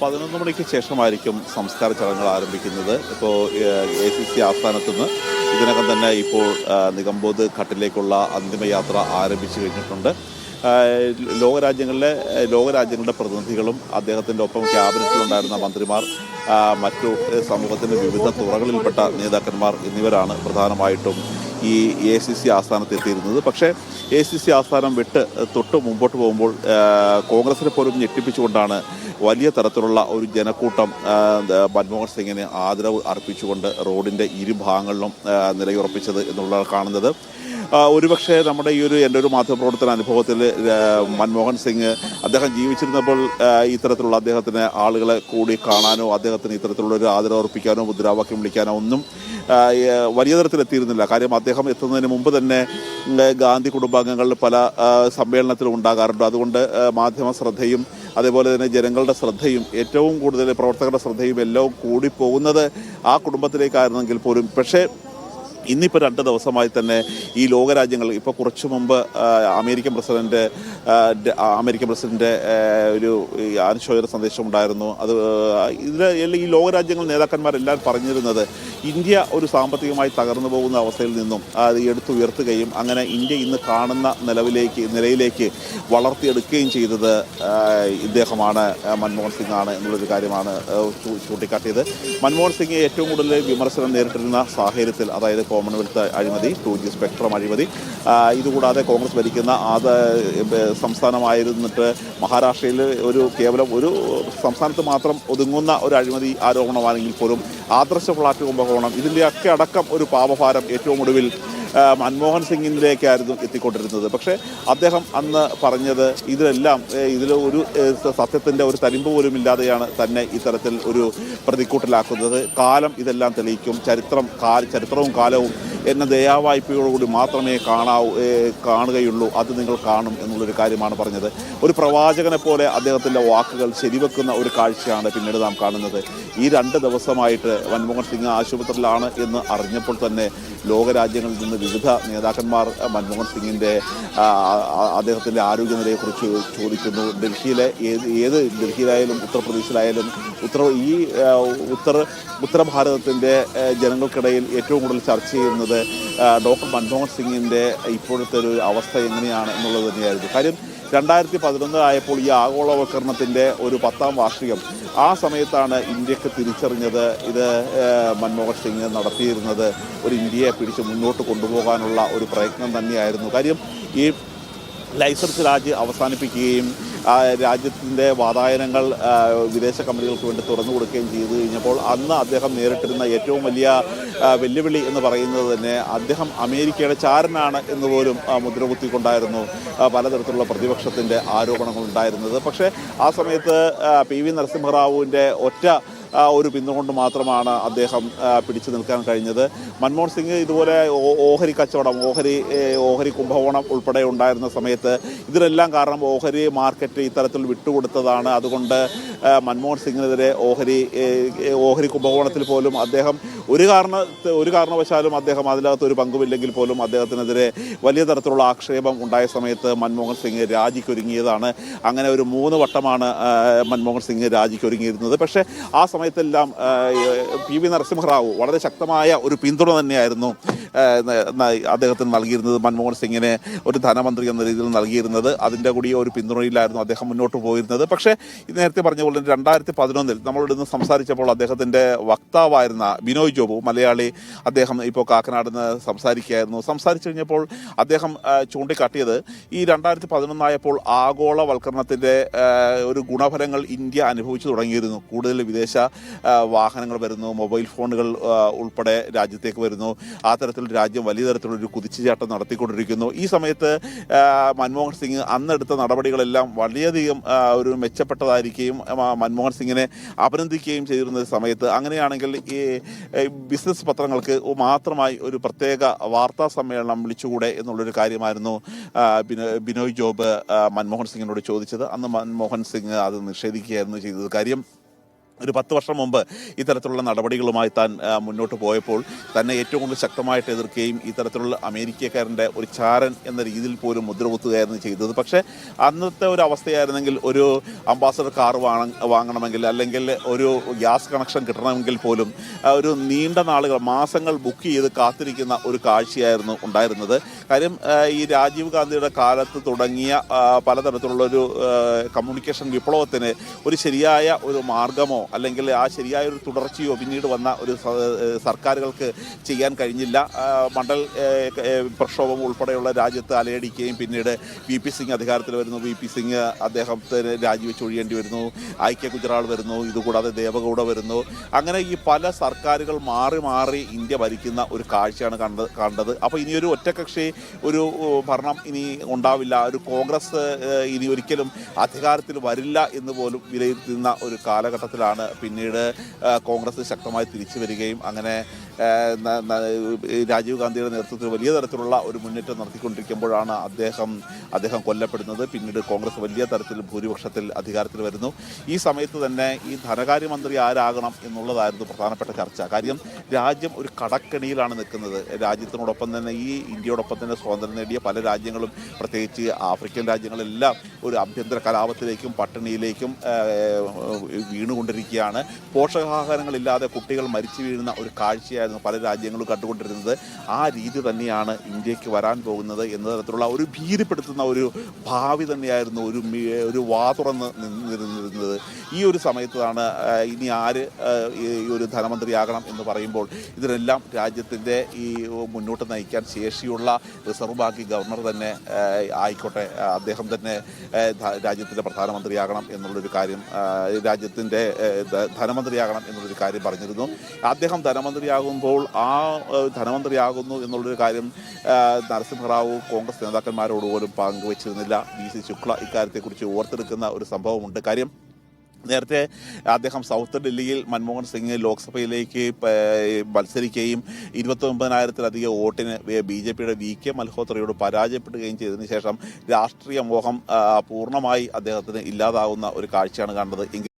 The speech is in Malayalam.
പതിനൊന്ന് മണിക്ക് ശേഷമായിരിക്കും സംസ്കാര ചടങ്ങുകൾ ആരംഭിക്കുന്നത്. ഇപ്പോൾ എ സി സി ആസ്ഥാനത്തു നിന്ന് ഇതിനകം തന്നെ ഇപ്പോൾ നിഗംബോധ് ഘട്ടിലേക്കുള്ള അന്തിമയാത്ര ആരംഭിച്ചു കഴിഞ്ഞിട്ടുണ്ട്. ലോകരാജ്യങ്ങളിലെ ലോകരാജ്യങ്ങളുടെ പ്രതിനിധികളും അദ്ദേഹത്തിന്റെ ഒപ്പം ക്യാബിനറ്റിലുണ്ടായിരുന്ന മന്ത്രിമാർ മറ്റു സമൂഹത്തിന്റെ വിവിധ തുറകളിൽപ്പെട്ട നേതാക്കന്മാർ എന്നിവരാണ് പ്രധാനമായിട്ടും ഈ എ സി സി ആസ്ഥാനത്ത് എത്തിയിരുന്നത് പക്ഷേ എ സി സി ആസ്ഥാനം വിട്ട് തൊട്ട് മുമ്പോട്ട് പോകുമ്പോൾ കോൺഗ്രസിനെ പോലും ഞെട്ടിപ്പിച്ചുകൊണ്ടാണ് വലിയ തരത്തിലുള്ള ഒരു ജനക്കൂട്ടം മൻമോഹൻ സിംഗിന് ആദരവ് അർപ്പിച്ചുകൊണ്ട് റോഡിന്റെ ഇരുഭാഗങ്ങളിലും നിലയുറപ്പിച്ചത് എന്നുള്ള കാണുന്നത്. ഒരുപക്ഷെ നമ്മുടെ ഈ ഒരു എന്റെ ഒരു മാധ്യമപ്രവർത്തന അനുഭവത്തിൽ മൻമോഹൻ സിംഗ് അദ്ദേഹം ജീവിച്ചിരുന്നപ്പോൾ ഇത്തരത്തിലുള്ള അദ്ദേഹത്തിന് ആളുകളെ കൂടി കാണാനോ അദ്ദേഹത്തിന് ഇത്തരത്തിലുള്ള ഒരു ആദരവ് അർപ്പിക്കാനോ മുദ്രാവാക്യം വിളിക്കാനോ ഒന്നും വലിയ തരത്തിലെത്തിയിരുന്നില്ല കാര്യം അദ്ദേഹം എത്തുന്നതിന് മുമ്പ് തന്നെ ഗാന്ധി കുടുംബാംഗങ്ങളിൽ പല സമ്മേളനത്തിലും ഉണ്ടാകാറുണ്ട്. അതുകൊണ്ട് മാധ്യമ ശ്രദ്ധയും അതേപോലെ തന്നെ ജനങ്ങളുടെ ശ്രദ്ധയും ഏറ്റവും കൂടുതൽ പ്രവർത്തകരുടെ ശ്രദ്ധയും എല്ലാം കൂടി പോകുന്നത് ആ കുടുംബത്തിലേക്കായിരുന്നെങ്കിൽ പോലും. പക്ഷേ ഇന്നിപ്പോൾ രണ്ട് ദിവസമായി തന്നെ ഈ ലോകരാജ്യങ്ങൾ ഇപ്പോൾ കുറച്ചു മുമ്പ് അമേരിക്കൻ പ്രസിഡന്റ് അമേരിക്കൻ പ്രസിഡന്റ് ഒരു അനുശോചന സന്ദേശം ഉണ്ടായിരുന്നു. അത് ഇതിൽ ഈ ലോകരാജ്യങ്ങൾ നേതാക്കന്മാരെല്ലാം പറഞ്ഞിരുന്നത് ഇന്ത്യ ഒരു സാമ്പത്തികമായി തകർന്നു പോകുന്ന അവസ്ഥയിൽ നിന്നും അത് എടുത്തുയർത്തുകയും അങ്ങനെ ഇന്ത്യ ഇന്ന് കാണുന്ന നിലവിലേക്ക് നിലയിലേക്ക് വളർത്തിയെടുക്കുകയും ചെയ്തത് ഇദ്ദേഹമാണ് മൻമോഹൻ സിംഗ് ആണ് എന്നുള്ളൊരു കാര്യമാണ് ചൂണ്ടിക്കാട്ടിയത്. മൻമോഹൻ സിംഗ് ഏറ്റവും കൂടുതൽ വിമർശനം നേരിട്ടിരുന്ന സാഹചര്യത്തിൽ അതായത് കോമൺവെൽത്ത് അഴിമതി ടു ജി സ്പെക്ട്രം അഴിമതി. ഇതുകൂടാതെ കോൺഗ്രസ് ഭരിക്കുന്ന ആ സംസ്ഥാനമായിരുന്നിട്ട് മഹാരാഷ്ട്രയിൽ ഒരു കേവലം ഒരു സംസ്ഥാനത്ത് മാത്രം ഒതുങ്ങുന്ന ഒരു അഴിമതി ആരോപണമാണെങ്കിൽ പോലും ആദർശ ഫ്ലാറ്റ് കുംഭകോണം ഇതിന്റെയൊക്കെ അടക്കം ഒരു പാപഭാരം ഏറ്റവും ഒടുവിൽ മൻമോഹൻ സിംഗിന്റെയൊക്കെയായിരുന്നു എത്തിക്കൊണ്ടിരുന്നത്. പക്ഷേ അദ്ദേഹം അന്ന് പറഞ്ഞത് ഇതിലെല്ലാം ഇതിൽ ഒരു സത്യത്തിന്റെ ഒരു തരിമ്പ് പോലും ഇല്ലാതെയാണ് തന്നെ ഇത്തരത്തിൽ ഒരു പ്രതിക്കൂട്ടിലാക്കുന്നത്. കാലം ഇതെല്ലാം തെളിയിക്കും. ചരിത്രം ചരിത്രവും കാലവും എന്ന ദയാവായ്പയോടുകൂടി മാത്രമേ കാണാവൂ കാണുകയുള്ളൂ. അത് നിങ്ങൾ കാണും എന്നുള്ളൊരു കാര്യമാണ് പറഞ്ഞത്. ഒരു പ്രവാചകനെ പോലെ അദ്ദേഹത്തിന്റെ വാക്കുകൾ ശരിവെക്കുന്ന ഒരു കാഴ്ചയാണ് പിന്നീട് നാം കാണുന്നത്. ഈ രണ്ട് ദിവസമായിട്ട് മൻമോഹൻ സിംഗ് ആശുപത്രിയിലാണ് എന്ന് അറിഞ്ഞപ്പോൾ തന്നെ ലോകരാജ്യങ്ങളിൽ നിന്ന് വിവിധ നേതാക്കന്മാർ മൻമോഹൻ സിംഗിന്റെ അദ്ദേഹത്തിന്റെ ആരോഗ്യനിലയെക്കുറിച്ച് ചോദിക്കുന്നു. ഡൽഹിയിലെ ഏത് ഏത് ഡൽഹിയിലായാലും ഉത്തർപ്രദേശിലായാലും ഉത്തര ഈ ഉത്തർ ഉത്തരഭാരതത്തിന്റെ ജനങ്ങൾക്കിടയിൽ ഏറ്റവും കൂടുതൽ ചർച്ച ചെയ്യുന്നത് ഡോക്ടർ മൻമോഹൻ സിംഗിന്റെ ഇപ്പോഴത്തെ ഒരു അവസ്ഥ എങ്ങനെയാണ് എന്നുള്ളത് തന്നെയായിരുന്നു. കാര്യം രണ്ടായിരത്തി പതിനൊന്ന് ആയപ്പോൾ ഈ ആഗോളവൽക്കരണത്തിന്റെ ഒരു പത്താം വാർഷികം. ആ സമയത്താണ് ഇന്ത്യയ്ക്ക് തിരിച്ചറിഞ്ഞത് ഇത് മൻമോഹൻ സിംഗ് നടത്തിയിരുന്നത് ഒരു ഇന്ത്യയെ പിടിച്ച് മുന്നോട്ട് കൊണ്ടുപോകാനുള്ള ഒരു പ്രയത്നം തന്നെയായിരുന്നു. കാര്യം ഈ ലൈസൻസ് രാജ് അവസാനിപ്പിക്കുകയും രാജ്യത്തിന്റെ വാതായനങ്ങൾ വിദേശ കമ്പനികൾക്ക് വേണ്ടി തുറന്നു കൊടുക്കുകയും ചെയ്തു കഴിഞ്ഞപ്പോൾ അന്ന് അദ്ദേഹം നേരിട്ടിരുന്ന ഏറ്റവും വലിയ വെല്ലുവിളി എന്ന് പറയുന്നത് തന്നെ അദ്ദേഹം അമേരിക്കയുടെ ചാരനാണ് എന്ന് പോലും മുദ്രകുത്തിക്കൊണ്ടായിരുന്നു പലതരത്തിലുള്ള പ്രതിപക്ഷത്തിന്റെ ആരോപണങ്ങൾ ഉണ്ടായിരുന്നത് പക്ഷേ ആ സമയത്ത് പി വി നരസിംഹറാവുവിന്റെ ഒറ്റ ഒരു പിന്തുണ കൊണ്ട് മാത്രമാണ് അദ്ദേഹം പിടിച്ചു നിൽക്കാൻ കഴിഞ്ഞത്. മൻമോഹൻ സിംഗ് ഇതുപോലെ ഓഹരി കച്ചവടം ഓഹരി ഓഹരി കുംഭകോണം ഉൾപ്പെടെ ഉണ്ടായിരുന്ന സമയത്ത് ഇതിനെല്ലാം കാരണം ഓഹരി മാർക്കറ്റ് ഇത്തരത്തിൽ വിട്ടുകൊടുത്തതാണ്. അതുകൊണ്ട് മൻമോഹൻ സിംഗിനെതിരെ ഓഹരി ഓഹരി കുംഭകോണത്തിൽ പോലും അദ്ദേഹം ഒരു കാരണ ഒരു കാരണവശാലും അദ്ദേഹം അതിനകത്ത് ഒരു പങ്കുമില്ലെങ്കിൽ പോലും അദ്ദേഹത്തിനെതിരെ വലിയ തരത്തിലുള്ള ആക്ഷേപം ഉണ്ടായ സമയത്ത് മൻമോഹൻ സിംഗ് രാജിക്കൊരുങ്ങിയതാണ്. അങ്ങനെ ഒരു മൂന്ന് വട്ടമാണ് മൻമോഹൻ സിംഗ് രാജിക്കൊരുങ്ങിയിരുന്നത്. പക്ഷേ ആ സമയത്തെല്ലാം പി വി നരസിംഹറാവു വളരെ ശക്തമായ ഒരു പിന്തുണ തന്നെയായിരുന്നു. അദ്ദേഹത്തിന് നൽകിയിരുന്നത് മൻമോഹൻ സിംഗിനെ ഒരു ധനമന്ത്രി എന്ന രീതിയിൽ നൽകിയിരുന്നത്. അതിന്റെ കൂടി ഒരു പിന്തുണയിലായിരുന്നു അദ്ദേഹം മുന്നോട്ട് പോയിരുന്നത്. പക്ഷേ നേരത്തെ പറഞ്ഞ പോലെ രണ്ടായിരത്തി പതിനൊന്നിൽ നമ്മളോട് സംസാരിച്ചപ്പോൾ അദ്ദേഹത്തിന്റെ വക്താവായിരുന്ന ബിനോയ് ജോബു മലയാളി അദ്ദേഹം ഇപ്പോൾ കാക്കനാട് നിന്ന് സംസാരിക്കുകയായിരുന്നു. സംസാരിച്ചു കഴിഞ്ഞപ്പോൾ അദ്ദേഹം ചൂണ്ടിക്കാട്ടിയത് ഈ രണ്ടായിരത്തി പതിനൊന്നായപ്പോൾ ആഗോളവൽക്കരണത്തിന്റെ ഒരു ഗുണഫലങ്ങൾ ഇന്ത്യ അനുഭവിച്ചു തുടങ്ങിയിരുന്നു. കൂടുതൽ വിദേശ വാഹനങ്ങൾ വരുന്നു മൊബൈൽ ഫോണുകൾ ഉൾപ്പെടെ രാജ്യത്തേക്ക് വരുന്നു. ആ രാജ്യം വലിയ തരത്തിലൊരു കുതിച്ചുചാട്ടം നടത്തിക്കൊണ്ടിരിക്കുന്നു. ഈ സമയത്ത് മൻമോഹൻ സിംഗ് അന്നെടുത്ത നടപടികളെല്ലാം വളരെയധികം ഒരു മെച്ചപ്പെട്ടതായിരിക്കുകയും മൻമോഹൻ സിംഗിനെ അഭിനന്ദിക്കുകയും ചെയ്തിരുന്ന സമയത്ത് അങ്ങനെയാണെങ്കിൽ ഈ ബിസിനസ് പത്രങ്ങൾക്ക് മാത്രമായി ഒരു പ്രത്യേക വാർത്താ സമ്മേളനം വിളിച്ചുകൂടെ എന്നുള്ളൊരു കാര്യമായിരുന്നു ബിനോയ് ജോബ് മൻമോഹൻ സിംഗിനോട് ചോദിച്ചത്. അന്ന് മൻമോഹൻ സിംഗ് അത് നിഷേധിക്കുകയായിരുന്നു ചെയ്തത്. കാര്യം ഒരു പത്ത് വർഷം മുമ്പ് ഇത്തരത്തിലുള്ള നടപടികളുമായി താൻ മുന്നോട്ട് പോയപ്പോൾ തന്നെ ഏറ്റവും കൂടുതൽ ശക്തമായിട്ട് എതിർക്കുകയും ഇത്തരത്തിലുള്ള അമേരിക്കക്കാരന്റെ ഒരു ചാരൻ എന്ന രീതിയിൽ പോലും മുദ്രകുത്തുകയായിരുന്നു ചെയ്തത്. പക്ഷേ അന്നത്തെ ഒരു അവസ്ഥയായിരുന്നെങ്കിൽ ഒരു അംബാസഡർ കാർ വാങ്ങ വാങ്ങണമെങ്കിൽ അല്ലെങ്കിൽ ഒരു ഗ്യാസ് കണക്ഷൻ കിട്ടണമെങ്കിൽ പോലും ഒരു നീണ്ട നാളുകൾ മാസങ്ങൾ ബുക്ക് ചെയ്ത് കാത്തിരിക്കുന്ന ഒരു കാഴ്ചയായിരുന്നു ഉണ്ടായിരുന്നത്. കാര്യം ഈ രാജീവ് ഗാന്ധിയുടെ കാലത്ത് തുടങ്ങിയ പലതരത്തിലുള്ള ഒരു കമ്മ്യൂണിക്കേഷൻ വിപ്ലവത്തിന് ഒരു ശരിയായ ഒരു മാർഗമോ അല്ലെങ്കിൽ ആ ശരിയായൊരു തുടർച്ചയോ പിന്നീട് വന്ന ഒരു സർക്കാരുകൾക്ക് ചെയ്യാൻ കഴിഞ്ഞില്ല. മണ്ഡൽ പ്രക്ഷോഭം ഉൾപ്പെടെയുള്ള രാജ്യത്ത് അലയടിക്കുകയും പിന്നീട് വി പി സിംഗ് അധികാരത്തിൽ വരുന്നു. വി പി സിംഗ് അദ്ദേഹത്തിന് രാജിവെച്ച് ഒഴിയേണ്ടി വരുന്നു. ഐ കെ ഗുജറാൾ വരുന്നു. ഇതുകൂടാതെ ദേവഗൗഡ വരുന്നു. അങ്ങനെ ഈ പല സർക്കാരുകൾ മാറി മാറി ഇന്ത്യ ഭരിക്കുന്ന ഒരു കാഴ്ചയാണ് കണ്ട കണ്ടത്. അപ്പോൾ ഇനിയൊരു ഒറ്റകക്ഷി ഒരു ഭരണം ഇനി ഉണ്ടാവില്ല. ഒരു കോൺഗ്രസ് ഇനി ഒരിക്കലും അധികാരത്തിൽ വരില്ല എന്ന് പോലും വിലയിരുത്തുന്ന ഒരു കാലഘട്ടത്തിലാണ് പിന്നീട് കോൺഗ്രസ് ശക്തമായി തിരിച്ചു വരികയും അങ്ങനെ രാജീവ് ഗാന്ധിയുടെ നേതൃത്വത്തിൽ വലിയ തരത്തിലുള്ള ഒരു മുന്നേറ്റം നടത്തിക്കൊണ്ടിരിക്കുമ്പോഴാണ് അദ്ദേഹം അദ്ദേഹം കൊല്ലപ്പെടുന്നത്. പിന്നീട് കോൺഗ്രസ് വലിയ തരത്തിൽ ഭൂരിപക്ഷത്തിൽ അധികാരത്തിൽ വരുന്നു. ഈ സമയത്ത് തന്നെ ഈ ധനകാര്യമന്ത്രി ആരാകണം എന്നുള്ളതായിരുന്നു പ്രധാനപ്പെട്ട ചർച്ച. കാര്യം രാജ്യം ഒരു കടക്കെണിയിലാണ് നിൽക്കുന്നത്. രാജ്യത്തിനോടൊപ്പം തന്നെ ഈ ഇന്ത്യയോടൊപ്പം തന്നെ സ്വാതന്ത്ര്യം നേടിയ പല രാജ്യങ്ങളും പ്രത്യേകിച്ച് ആഫ്രിക്കൻ രാജ്യങ്ങളെല്ലാം ഒരു ആഭ്യന്തര കലാപത്തിലേക്കും പട്ടിണിയിലേക്കും ആ, വീണുകൊണ്ടിരിക്കുകയാണ് പോഷകാഹാരങ്ങളില്ലാതെ കുട്ടികൾ മരിച്ചു വീഴുന്ന ഒരു കാഴ്ചയായിരുന്നു പല രാജ്യങ്ങളും കണ്ടുകൊണ്ടിരുന്നത്. ആ രീതി തന്നെയാണ് ഇന്ത്യയ്ക്ക് വരാൻ പോകുന്നത് എന്ന തരത്തിലുള്ള ഒരു ഭീതിപ്പെടുത്തുന്ന ഒരു ഭാവി തന്നെയായിരുന്നു ഒരു ഒരു വാ തുറന്ന് നിന്നിരുന്നത്. ഈ ഒരു സമയത്താണ് ഇനി ആര് ഈ ഒരു ധനമന്ത്രിയാകണം എന്ന് പറയുമ്പോൾ ഇതിനെല്ലാം രാജ്യത്തിന്റെ ഈ മുന്നോട്ട് നയിക്കാൻ ശേഷിയുള്ള റിസർവ് ബാങ്ക് ഗവർണർ തന്നെ ആയിക്കോട്ടെ അദ്ദേഹം തന്നെ രാജ്യത്തിന്റെ പ്രധാനമന്ത്രിയാകണം എന്നുള്ളൊരു കാര്യം രാജ്യത്തിന്റെ ധനമന്ത്രിയാകണം എന്നുള്ളൊരു കാര്യം പറഞ്ഞിരുന്നു. അദ്ദേഹം ധനമന്ത്രിയാകുമ്പോൾ ആ ധനമന്ത്രിയാകുന്നു എന്നുള്ളൊരു കാര്യം നരസിംഹറാവു കോൺഗ്രസ് നേതാക്കന്മാരോട് പോലും പങ്കുവച്ചിരുന്നില്ല. വി. സി. ശുക്ല ഇക്കാര്യത്തെക്കുറിച്ച് ഓർത്തെടുക്കുന്ന ഒരു സംഭവമുണ്ട്. കാര്യം നേരത്തെ അദ്ദേഹം സൗത്ത് ഡൽഹിയിൽ മൻമോഹൻ സിംഗ് ലോക്സഭയിലേക്ക് മത്സരിക്കുകയും ഇരുപത്തി ഒമ്പതിനായിരത്തിലധികം വോട്ടിന് ബി ജെ പിയുടെ വി. കെ. മൽഹോത്രയോട് പരാജയപ്പെടുകയും ചെയ്തതിന് ശേഷം രാഷ്ട്രീയ മോഹം പൂർണമായി അദ്ദേഹത്തിന് ഇല്ലാതാവുന്ന ഒരു കാഴ്ചയാണ് കണ്ടത്